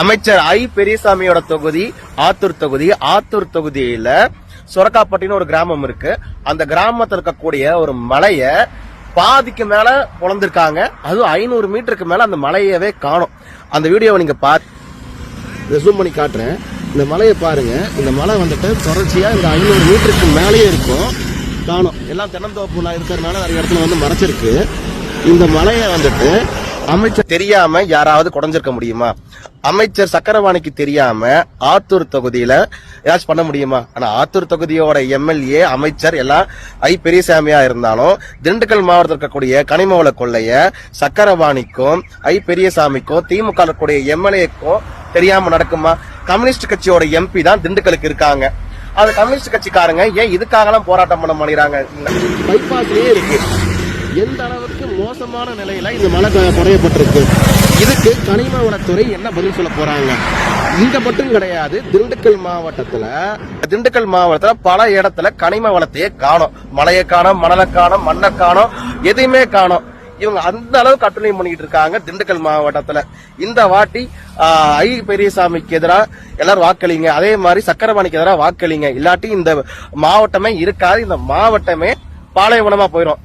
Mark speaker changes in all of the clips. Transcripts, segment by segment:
Speaker 1: அமைச்சர் ஐ பெரியசாமியோட தொகுதி ஆத்தூர் தொகுதி. ஆத்தூர் தொகுதியில சுரக்காப்பட்டின்னு ஒரு கிராமம் இருக்கு. அந்த கிராமத்தில் இருக்கக்கூடிய ஒரு மலைய பாதிக்கு மேல பொழந்திருக்காங்க அதுவும் ஐநூறு மீட்டருக்கு மேல அந்த மலையவே காணும். அந்த வீடியோவை நீங்க பாத்து ஜூம் பண்ணி காட்டுறேன். இந்த மலையை பாருங்க. இந்த மலை வந்துட்டு தொடர்ச்சியா இந்த ஐநூறு மீட்டருக்கு மேலேயே இருக்கும். காணும். எல்லாம் தென்னந்தோப்பு நான் இருக்கிறதுனால நிறைய இடத்துல வந்து மறைச்சிருக்கு இந்த மலையை வந்துட்டு அமைச்சர் தெரியாம யாராவது குறைஞ்சிருக்க முடியுமா? அமைச்சர் சக்கரவாணிக்கு தெரியாம ஆத்தூர் தொகுதியில ஏதாச்சும் பண்ண முடியுமா? ஆனா ஆத்தூர் தொகுதியோட எம்எல்ஏ அமைச்சர் எல்லாம் ஐ பெரியசாமியா இருந்தாலும் திண்டுக்கல் மாவட்டத்தில் இருக்கக்கூடிய கனிமவள கொள்ளைய சக்கரவாணிக்கும் ஐ பெரியசாமிக்கும் திமுக இருக்கக்கூடிய எம்எல்ஏக்கும் தெரியாம நடக்குமா? கம்யூனிஸ்ட் கட்சியோட எம்பி தான் திண்டுக்கலுக்கு இருக்காங்க. அது கம்யூனிஸ்ட் கட்சிக்காரங்க ஏன் இதுக்காகலாம் போராட்டம் பண்ண மாட்டேங்கிறாங்க? பைபாஸ்லயே இருக்கு. எந்த அளவுக்கு மோசமான நிலையில இந்த மலை குறையப்பட்டிருக்கு? இதுக்கு கனிம வளத்துறை என்ன பதில் சொல்ல போறாங்க? இங்க மட்டும் கிடையாது திண்டுக்கல் மாவட்டத்துல திண்டுக்கல் மாவட்டத்துல பல இடத்துல கனிம வளத்தையே காணும். மலையை காணும் மணலை காணும் மண்ணை காணும் எதையுமே காணோம். இவங்க அந்த அளவுக்கு கட்டுரை பண்ணிட்டு இருக்காங்க திண்டுக்கல் மாவட்டத்துல. இந்த வாட்டி ஐ. பெரியசாமிக்கு எதிராக எல்லாரும் வாக்களிங்க. அதே மாதிரி சக்கரவாணிக்கு எதிராக வாக்களிங்க. இல்லாட்டி இந்த மாவட்டமே இருக்காது. இந்த மாவட்டமே பாலைவனமா போயிடும்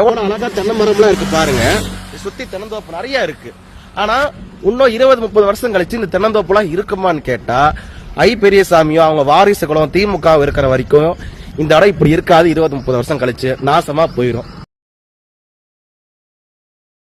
Speaker 1: எவ்வளோ அழகாக தென்னை மரம்லாம் இருக்கு பாருங்க. இதை சுத்தி தென்னந்தோப்பு நிறைய இருக்கு. ஆனா இன்னும் இருபது முப்பது வருஷம் கழிச்சு இந்த தென்னந்தோப்புலாம் இருக்குமான்னு கேட்டா ஐ பெரியசாமியோ அவங்க வாரிசு குளம் திமுக இருக்கிற வரைக்கும் இந்த இடம் இப்படி இருக்காது இருபது முப்பது வருஷம் கழிச்சு நாசமா போயிடும்